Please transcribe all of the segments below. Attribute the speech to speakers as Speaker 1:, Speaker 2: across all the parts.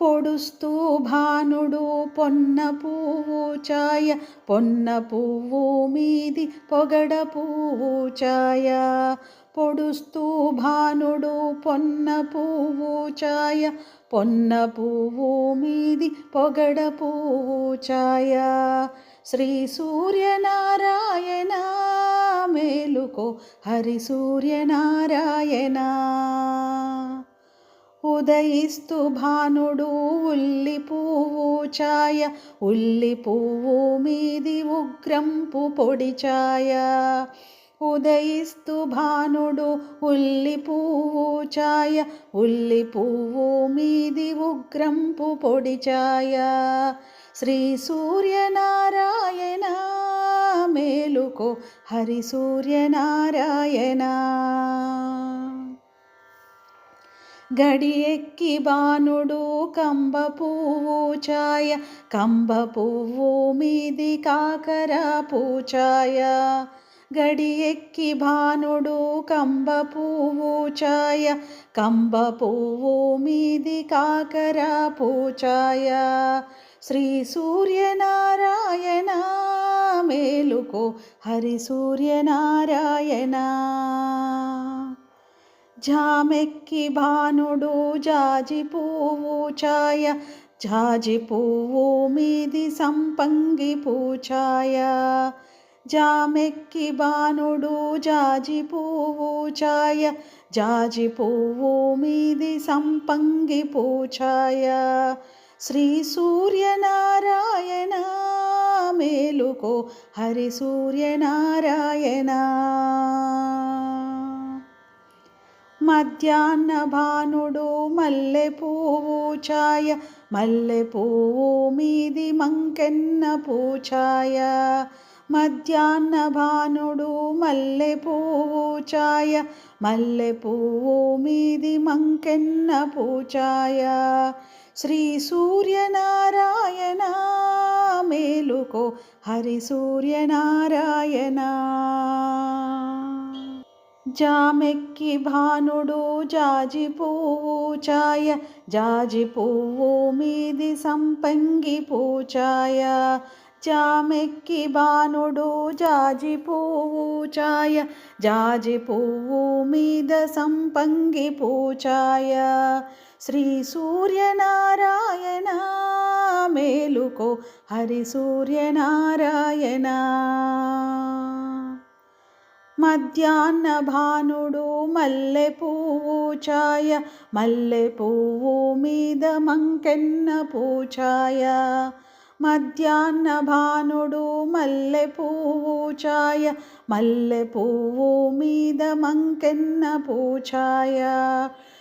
Speaker 1: పొడుస్తూ భానుడు పొన్న పువ్వు ఛాయ పొన్న పువ్వు మీది పొగడ పువ్వు ఛాయ. పొడుస్తూ భానుడు పొన్న పువ్వు ఛాయ పొన్న పువ్వు మీది పొగడ పువ్వు ఛాయ. శ్రీ సూర్యనారాయణ మేలుకో హరి సూర్యనారాయణ. ఉదయిస్తు భానుడు ఉల్లి పువ్వు ఛాయ ఉల్లి పువ్వు మీది ఉగ్రంపు పొడి ఛాయ ఉదయిస్తు భానుడు ఉల్లి పువ్వు ఛాయ ఉల్లి పువ్వు మీది ఉగ్రంపు పొడి ఛాయ శ్రీ సూర్యనారాయణ మేలుకో హరి సూర్యనారాయణ. గడియెక్కి బాణుడు కంబ పువ్వు ఛాయ కంబ పువ్వు మీది కాకర పూచాయ. గడియెక్కి భానుడు కంబ పువ్వు ఛాయ కంబ పువ్వు మీది కాకర పూచాయ. శ్రీ సూర్యనారాయణ మేలుకో హరి సూర్యనారాయణ. జామెక్కి భానుడు జాజి పువ్వు ఛాయ జాజి పువ్వు మీది సంపంగి పూచాయ జామెక్కి బాణుడు జాజి పువ్వు ఛాయ జాజి పువ్వు మీది సంపంగి పూచాయ శ్రీ సూర్యనారాయణ మేలుకో హరి సూర్యనారాయణ. మధ్యాహ్న భానుడు మల్లె పువ్వు ఛాయ మల్లె పువ్వు మీది మంకెన్న పూచాయ మధ్యాహ్న భానుడు మల్లె పువ్వు ఛాయ మల్లె పువ్వు మీది మంకెన్న పూచాయ శ్రీ సూర్యనారాయణ మేలుకో హరి సూర్యనారాయణ. జామెక్కి భానుడు జాజి పువ్వు ఛాయ జాజి పువ్వు మీది సంపంగి పూచాయ. జామెక్కి భానుడు జాజి పువ్వు ఛాయ జాజి పువ్వు మీద సంపంగి పూచాయ. శ్రీ సూర్యనారాయణ మేలుకో హరి సూర్యనారాయణ. మధ్యాహ్న భానుడు మల్లె పువ్వు ఛాయ మల్లె పువ్వు మీద మంకెన్న పూచాయ మధ్యాహ్న భానుడు మల్లె పువ్వు ఛాయ మల్లె పువ్వు మీద మంకెన్న పూచాయ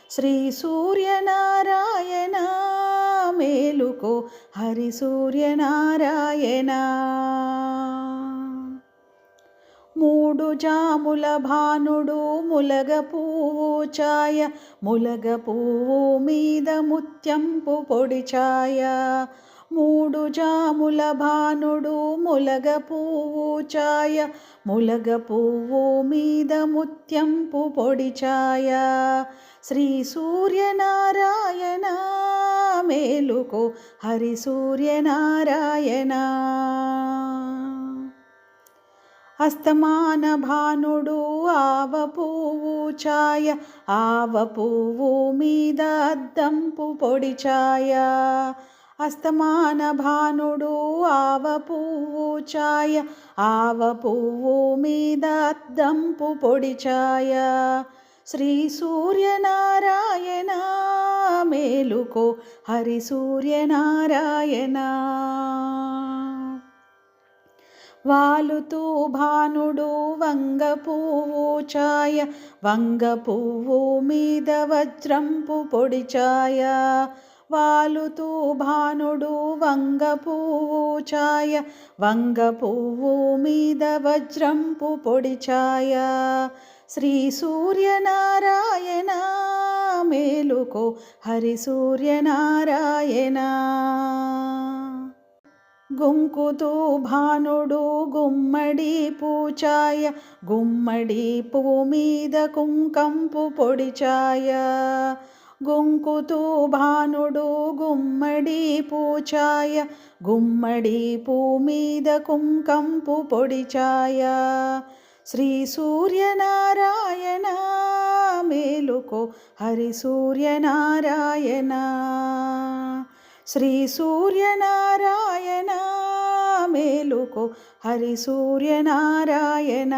Speaker 1: శ్రీ సూర్యనారాయణ మేలుకో హరి సూర్యనారాయణ. మూడు జాముల భానుడు ములగ పువ్వు ఛాయ ములగ పువ్వు మీద ముత్యంపు పొడి ఛాయ మూడు జాముల భానుడు ములగ పువ్వు ఛాయ ములగ పువ్వు మీద ముత్యంపు పొడి ఛాయ శ్రీ సూర్యనారాయణ మేలుకో హరి సూర్యనారాయణ. అస్తమాన భానుడు ఆవ పువ్వు ఛాయ ఆవ పువ్వు మీద అద్దంపు పొడి ఛాయ అస్తమాన భానుడు ఆవ పువ్వు ఛాయ ఆవ పువ్వు మీద అద్దంపు పొడి ఛాయ శ్రీ సూర్యనారాయణ మేలుకో హరి సూర్యనారాయణ. వాలుతూ భానుడు వంగ పువ్వు ఛాయ వంగ పువ్వు మీద వజ్రంపు పొడి ఛాయ వాలుతూ భానుడు వంగ పువ్వు ఛాయ వంగ పువ్వు మీద వజ్రంపు పొడి ఛాయ శ్రీ సూర్యనారాయణ మేలుకో హరి సూర్యనారాయణ. గుంకుతూ భానుడు గుమ్మడి పూచాయ గుమ్మడి పువ్వు మీద కుంకంపు పొడిచాయ. గుంకుతూ భానుడు గుమ్మడి పూచాయ గుమ్మడి పువ్వు మీద కుంకంపు పొడిచాయ. శ్రీ సూర్యనారాయణ మేలుకో హరి సూర్యనారాయణ. श्री सूर्यनारायणमे लुको हरिसूर्यनारायण।